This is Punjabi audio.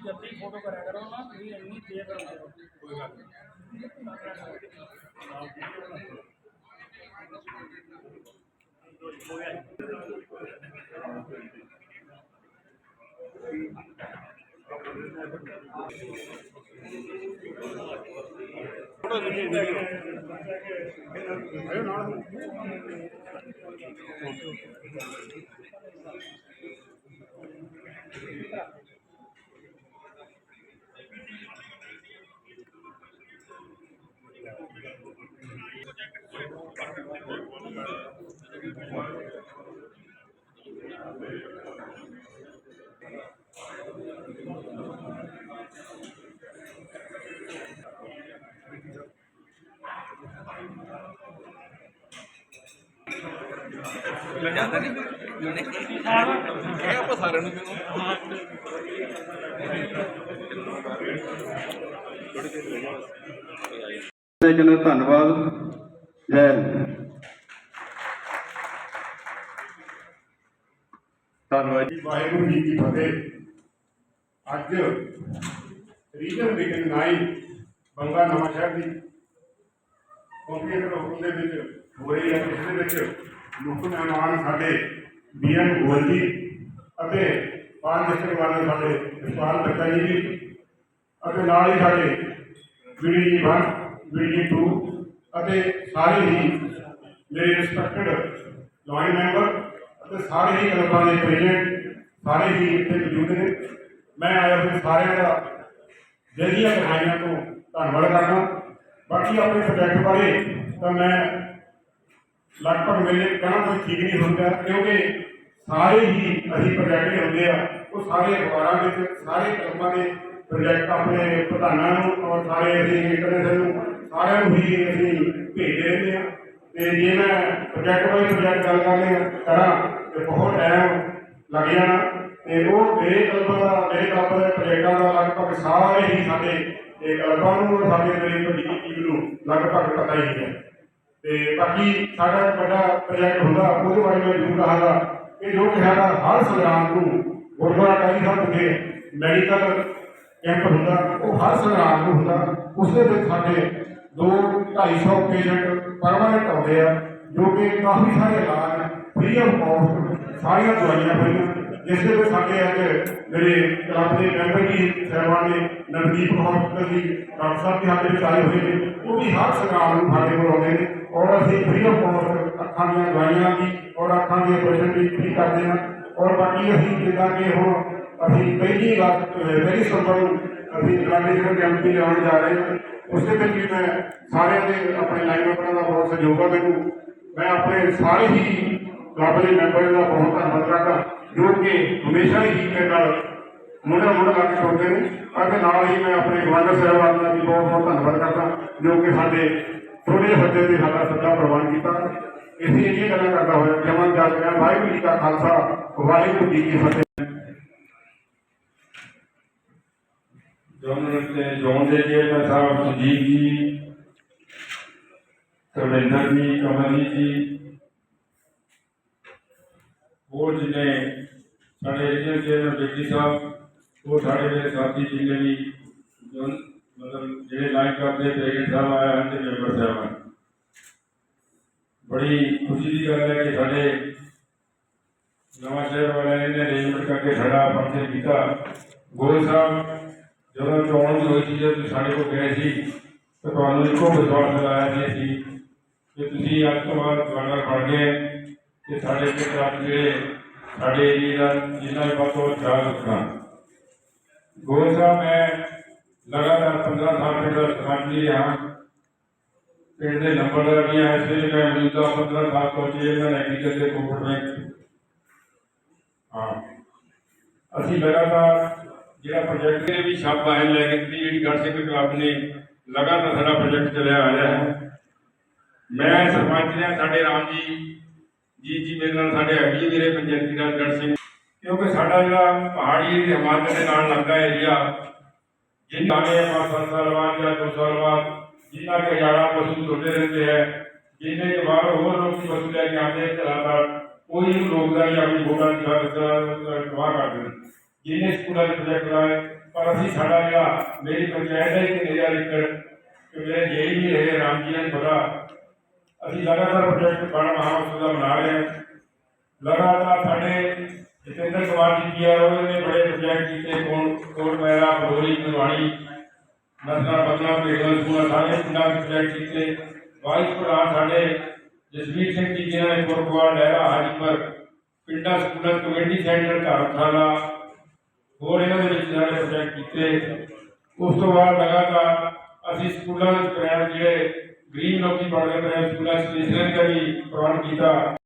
ਤੁਸੀਂ ਜਲਦੀ ਫੋਟੋ ਕਰਿਆ ਕਰੋ ਨਾ ਤੁਸੀਂ ਇੰਨੀ ਦੇਰ ਕਰਾਉਂਦੇ ਹੋ। ਕੋਈ ਗੱਲ ਨਹੀਂ। ਜਾਂਦਾ ਨਹੀਂ। ਇਹ ਆਪਾਂ ਸਾਰਿਆਂ ਨੂੰ ਕਿਉਂ ਦੇ ਜਨ ਧੰਨਵਾਦ। ਜੈ। ਧੰਨਵਾਦ ਜੀ। ਵਾਹਿਗੁਰੂ ਜੀ ਕੀ ਫਤਿਹ। ਅੱਜ ਰੀਜਨ ਵਿਗਨ ਨਾਈ ਬੰਗਾ ਨਵਾਂ ਸ਼ਹਿਰ ਦੀ ਕੰਪਿਊਟਰ ਹੁਕਮ ਦੇ ਵਿੱਚ ਹੋ ਰਹੀ ਹੈ ਇਸ ਦੇ ਵਿੱਚ ਮੁੱਖ ਮਹਿਮਾਨ ਸਾਡੇ ਬੀਐਨ ਗੋਲ ਜੀ ਅਤੇ ਪਾਨ ਡਿਸਟ੍ਰਿਕਟ ਸਾਡੇ ਇਸਪਾਲ ਬੱਚਾ ਜੀ ਵੀ ਅਤੇ ਨਾਲ ਹੀ ਸਾਡੇ ਵੀਡੀ ਜੀ 1 ਵੀਡੀ ਜੀ 2 ਅਤੇ ਸਾਰੇ ਹੀ ਮੇਰੇ ਰਿਸਪੈਕਟਡ ਜੁਆਇੰਟ ਮੈਂਬਰ ਅਤੇ ਸਾਰੇ ਹੀ ਕਲੱਬਾਂ ਦੇ ਪ੍ਰੈਜ਼ੀਡੈਂਟ ਸਾਰੇ ਹੀ ਇੱਥੇ ਮੌਜੂਦ ਨੇ। ਮੈਂ ਆਇਆ ਹੋਏ ਸਾਰਿਆਂ ਦਾ ਜਿਹੜੀਆਂ ਕਹਾਣੀਆਂ ਤੋਂ ਧੰਨਵਾਦ ਕਰਦਾ। ਬਾਕੀ ਆਪਣੇ ਪ੍ਰੋਜੈਕਟ ਬਾਰੇ ਤਾਂ ਮੈਂ ਲਗਭਗ ਮੇਰੇ ਕਹਿਣਾ ਕੋਈ ਠੀਕ ਨਹੀਂ ਹੁੰਦਾ, ਕਿਉਂਕਿ ਸਾਰੇ ਹੀ ਅਸੀਂ ਪ੍ਰੋਜੈਕਟ ਹੁੰਦੇ ਆ। ਉਹ ਸਾਰੇ ਅਖਬਾਰਾਂ ਵਿੱਚ, ਸਾਰੇ ਕਲਮਾਂ ਦੇ ਪ੍ਰੋਜੈਕਟ ਆਪਣੇ ਪ੍ਰਧਾਨਾਂ ਨੂੰ ਔਰ ਸਾਰੇ ਅਸੀਂ ਇੰਟਰਨੈਸ਼ਨਲ ਨੂੰ, ਸਾਰਿਆਂ ਨੂੰ ਹੀ ਅਸੀਂ ਭੇਜਦੇ ਰਹਿੰਦੇ ਆ। ਤੇ ਜੇ ਮੈਂ ਪ੍ਰੋਜੈਕਟ ਬਾਈ ਪ੍ਰੋਜੈਕਟ ਗੱਲ ਕਰਨੇ ਕਰਾਂ, ਤੇ ਬਹੁਤ ਟਾਈਮ ਲੱਗ ਜਾਣਾ। ਤੇ ਉਹ ਮੇਰੇ ਕਲਮਾਂ ਦਾ, ਮੇਰੇ ਕਲਮਾਂ ਦੇ ਪ੍ਰੋਜੈਕਟਾਂ ਦਾ ਲਗਭਗ ਸਾਰੇ ਹੀ ਸਾਡੇ, ਇਹ ਕਲਮਾਂ ਨੂੰ, ਸਾਡੇ ਮੇਰੇ ਵੱਡੀ ਟੀਮ ਨੂੰ ਲਗਭਗ ਪਤਾ ਹੀ ਹੈ। ਤੇ ਬਾਕੀ ਸਾਡਾ ਇੱਕ ਵੱਡਾ ਪ੍ਰੋਜੈਕਟ ਹੁੰਦਾ, ਉਹਦੇ ਬਾਰੇ ਮੈਂ ਜ਼ਰੂਰ ਕਹਾਂਗਾ ਕਿ ਜੋ ਕਿ ਸਾਡਾ ਹਰ ਸੰਗਰਾਮ ਨੂੰ ਗੁਰਦੁਆਰਾ ਟਾਈ ਸਾਹਿਬ ਵਿਖੇ ਮੈਡੀਕਲ ਕੈਂਪ ਹੁੰਦਾ, ਉਹ ਹਰ ਸੰਗਰਾਮ ਨੂੰ ਹੁੰਦਾ। ਉਸ ਦੇ ਵਿੱਚ ਸਾਡੇ 2 250 ਪੇਸ਼ੈਂਟ ਪਰਮਾਨੈਂਟ ਆਉਂਦੇ ਆ, ਜੋ ਕਿ ਕਾਫੀ ਸਾਰੇ ਇਲਾਜ ਫ੍ਰੀ ਆਫ ਕਾਸਟ ਸਾਰੀਆਂ ਦਵਾਈਆਂ ਹੋਈਆਂ ਜਿਸ ਦੇ ਵਿੱਚ ਸਾਡੇ ਅੱਜ ਮੇਰੇ ਕਲੱਬ ਦੇ ਮੈਂਬਰ ਜੀ ਸਹਿਬਾਨ ਨੇ ਨਵਦੀਪ ਹਸਪਤਾਲ ਦੀ ਡਾਕਟਰ ਸਾਹਿਬ ਦੇ ਹੱਥ ਵਿੱਚ ਆਏ ਹੋਏ ਨੇ ਉਹ ਵੀ ਹਰ ਸੰਗਰਾਮ ਨੂੰ ਸਾਡੇ ਕੋਲ ਆਉਂਦੇ ਨੇ ਔਰ ਅਸੀਂ ਫ੍ਰੀ ਆਫ ਕਾਸਟ ਅੱਖਾਂ ਦੀਆਂ ਦਵਾਈਆਂ ਦੀ ਔਰ ਅੱਖਾਂ ਦੇ ਆਪਰੇਸ਼ਨ ਦੀ ਫ੍ਰੀ ਕਰਦੇ ਹਾਂ ਔਰ ਬਾਕੀ ਅਸੀਂ ਜਿੱਦਾਂ ਕਿ ਹੁਣ ਅਸੀਂ ਪਹਿਲੀ ਵਾਰ ਅਹ ਪਹਿਲੀ ਸਤੰਬਰ ਨੂੰ ਅਸੀਂ ਜਗਾੜੀ ਜਿਹੜਾ ਕੈਂਪ ਵੀ ਲਾਉਣ ਜਾ ਰਹੇ ਹਾਂ ਉਸ ਦੇ ਵਿੱਚ ਵੀ ਮੈਂ ਸਾਰਿਆਂ ਦੇ ਆਪਣੇ ਲਾਈਨ ਅਪਰਾਂ ਦਾ ਬਹੁਤ ਸਹਿਯੋਗ ਹੈ ਮੈਨੂੰ ਮੈਂ ਆਪਣੇ ਸਾਰੇ ਹੀ ਕਲੱਬ ਦੇ ਮੈਂਬਰਾਂ ਦਾ ਬਹੁਤ ਧੰਨਵਾਦ ਕਰਦਾ ਜੋ ਕਿ ਹਮੇਸ਼ਾ ਹੀ ਮੇਰੇ ਨਾਲ ਮੁੰਡਾ ਮੁੰਡਾ ਲਾ ਛੋੜਦੇ ਨੇ। ਅਤੇ ਨਾਲ ਹੀ ਮੈਂ ਆਪਣੇ ਗਵਰਨਰ ਸਾਹਿਬਾਨ ਦਾ ਵੀ ਬਹੁਤ ਬਹੁਤ ਧੰਨਵਾਦ ਕਰਦਾ, ਜੋ ਕਿ ਸਾਡੇ ਛੋਟੇ ਹੱਦੇ ਤੇ ਸਾਡਾ ਸੱਦਾ ਪ੍ਰਵਾਨ ਕੀਤਾ। ਇਸੇ ਇਹ ਗੱਲਾਂ ਕਰਦਾ ਹੋਇਆ ਜਮਨ ਜਾ ਰਿਹਾ, ਵਾਹਿਗੁਰੂ ਜੀ ਕਾ ਖਾਲਸਾ, ਵਾਹਿਗੁਰੂ ਜੀ ਕੀ ਫਤਿਹ। ਜੋਨ ਤੇ ਜੋਨ ਦੇ ਚੇਅਰਮੈਨ ਸਾਹਿਬ ਸੁਜੀਤ ਜੀ ਸਰਵਿੰਦਰ ਜੀ, ਕਮਲਜੀਤ ਜੀ ਹੋਰ ਜਿਹਨੇ ਸਾਡੇ ਰੀਜਨਲ ਚੇਅਰਮੈਨ ਬੇਟੀ ਸਾਹਿਬ, ਉਹ ਸਾਡੇ ਮੇਰੇ ਸਾਥੀ ਜਿੰਨੇ ਵੀ ਮਤਲਬ ਜਿਹੜੇ ਲਾਈਨ ਕਰਦੇ ਪ੍ਰੈਜ਼ੀਡੈਂਟ ਸਾਹਿਬ ਆਇਆ ਹਨ ਤੇ ਮੈਂਬਰ ਸਾਹਿਬ ਆਏ। ਬੜੀ ਖੁਸ਼ੀ ਦੀ ਗੱਲ ਹੈ ਕਿ ਸਾਡੇ ਨਵਾਂ ਸ਼ਹਿਰ ਵਾਲਿਆਂ ਨੇ ਅਰੇਂਜਮੈਂਟ ਕਰਕੇ ਸਾਡਾ ਫੰਕਸ਼ਨ ਕੀਤਾ। ਗੋਲ ਸਾਹਿਬ, ਜਦੋਂ ਚੋਣ ਦੀ ਹੋਈ ਸੀ, ਜਦੋਂ ਸਾਡੇ ਕੋਲ ਗਏ ਸੀ, ਤਾਂ ਤੁਹਾਨੂੰ ਇੱਕੋ ਵਿਸ਼ਵਾਸ ਦਿਲਾਇਆ ਸੀ ਕਿ ਤੁਸੀਂ ਅੱਜ ਤੋਂ ਬਾਅਦ ਗਵਰਨਰ ਬਣ ਗਏ। ਤੇ ਸਾਡੇ ਪਿੰਡ ਅੱਜ ਜਿਹੜੇ ਸਾਡੇ ਏਰੀਏ ਦਾ ਜਿੰਨਾ ਵੀ ਵੱਧ ਤੋਂ ਵੱਧ ਖਿਆਲ ਰੱਖਣਾ ਗੋਲ ਸਾਹਿਬ ਮੈਂ ਲਗਾਤਾਰ 15 ਸਾਲ ਪਿੰਡ ਦਾ ਸਰਪੰਚ ਹੀ ਰਿਹਾ ਪਿੰਡ ਦੇ ਨੰਬਰਦਾਰ ਵੀ ਆ ਇਸ ਵੇਲੇ ਮੈਂ ਮੌਜੂਦਾ 15 ਸਾਲ ਤੋਂ ਚੇਅਰਮੈਨ ਐਗਰੀਕਲਚਰ ਦੇ ਕੋਪਰ ਬੈਂਕ ਹਾਂ ਅਸੀਂ ਲਗਾਤਾਰ ਜਿਹੜਾ ਪ੍ਰੋਜੈਕਟ ਦੇ ਵੀ ਛਾਪ ਆਏ ਲੈ ਕੇ ਦਿੱਤੀ ਜਿਹੜੀ ਗੜ ਸਿੰਘ ਕਲੱਬ ਨੇ ਲਗਾਤਾਰ ਸਾਡਾ ਪ੍ਰੋਜੈਕਟ ਚੱਲਿਆ ਆ ਰਿਹਾ ਹੈ ਮੈਂ ਸਰਪੰਚ ਨੇ ਸਾਡੇ ਰਾਮ ਜੀ ਜੀ ਜੀ, ਮੇਰੇ ਨਾਲ ਸਾਡੇ ਹੈਗੀ ਵੀਰੇ ਪੰਚਾਇਤੀ ਰਾਜ ਗੜ ਸਿੰਘ। ਕਿਉਂਕਿ ਸਾਡਾ ਜਿਹੜਾ ਪਹਾੜੀ ਤੇ ਹਿਮਾਚਲ ਦੇ ਨਾਲ ਲੱਗਦਾ ਏਰੀਆ ਜਿਨ੍ਹਾਂ ਨੇ ਪੰਜ, ਸੱਤ ਜਾਂ ਦੋ ਸਾਲ ਬਾਅਦ ਜਿਨ੍ਹਾਂ ਕੇ ਹਜ਼ਾਰਾਂ ਪਸ਼ੂ ਤੁਰਦੇ ਰਹਿੰਦੇ ਹੈ ਜਿਨ੍ਹਾਂ ਕੇ ਬਾਹਰ ਹੋਰ ਲੋਕ ਪਸ਼ੂ ਲੈ ਕੇ ਆਉਂਦੇ ਹੈ ਕੋਈ ਨੂੰ ਰੋਕਦਾ ਨਹੀਂ, ਆਪਣੀ ਦੀ ਗੱਲ ਗਵਾਹ ਕਰਦੇ ਨੇ। ਸਕੂਲਾਂ ਦੇ ਪ੍ਰੋਜੈਕਟ ਲਾਏ ਪਰ ਅਸੀਂ ਸਾਡਾ ਜਿਹੜਾ ਮੇਰੀ ਪੰਚਾਇਤ ਹੈ, ਇੱਕ ਨਿਜਾ ਲਿਖੜ ਕਿ ਮੇਰੇ ਜੇਈ ਵੀ ਰਹੇ ਰਾਮ ਜੀ ਨੂੰ ਪਤਾ ਅਸੀਂ ਲਗਾਤਾਰ ਪ੍ਰੋਜੈਕਟ ਬੜਾ ਮਹਾਉਤਸਵ ਦਾ ਮਨਾ ਰਹੇ ਹਾਂ ਲਗਾਤਾਰ ਸਾਡੇ ਜਤਿੰਦਰ ਕੁਮਾਰ ਜੀ ਕੀ ਆ ਉਹਨਾਂ ਨੇ ਬੜੇ ਪ੍ਰੋਜੈਕਟ ਕੀਤੇ ਕੋਣ ਕੋਟ ਮੈਰਾ ਬੋਰੀ ਮਨਵਾਣੀ ਨਸਲਾ ਬਦਲਾ ਭੇਡਾਂ ਸਕੂਲ ਸਾਰੇ ਪਿੰਡਾਂ ਵਿੱਚ ਪ੍ਰੋਜੈਕਟ ਕੀਤੇ ਵਾਈਸ ਪ੍ਰਧਾਨ ਸਾਡੇ ਜਸਵੀਰ ਸਿੰਘ ਜੀ ਜਿਹਨਾਂ ਨੇ ਗੁਰਦੁਆਰਾ ਲਹਿਰਾ ਹਾਜੀਪੁਰ ਪਿੰਡਾਂ ਸਕੂਲਾਂ ਕਮੇਟੀ ਸੈਂਟਰ ਧਰਮਸ਼ਾਲਾ ਹੋਰ ਇਹਨਾਂ ਦੇ ਵਿੱਚ ਸਾਰੇ ਪ੍ਰੋਜੈਕਟ ਕੀਤੇ ਉਸ ਤੋਂ ਬਾਅਦ ਲਗਾਤਾਰ ਅਸੀਂ ਸਕੂਲਾਂ ਵਿੱਚ ਪ੍ਰੈਮ ਜਿਹੜੇ ਗਰੀਬ ਲੋਕੀ ਪੜ੍ਹਦੇ ਪਏ ਸਕੂਲਾਂ ਸਟੇਸ਼ਨਰੀ ਦਾ ਵੀ ਪ੍ਰਬੰਧ ਕੀਤਾ।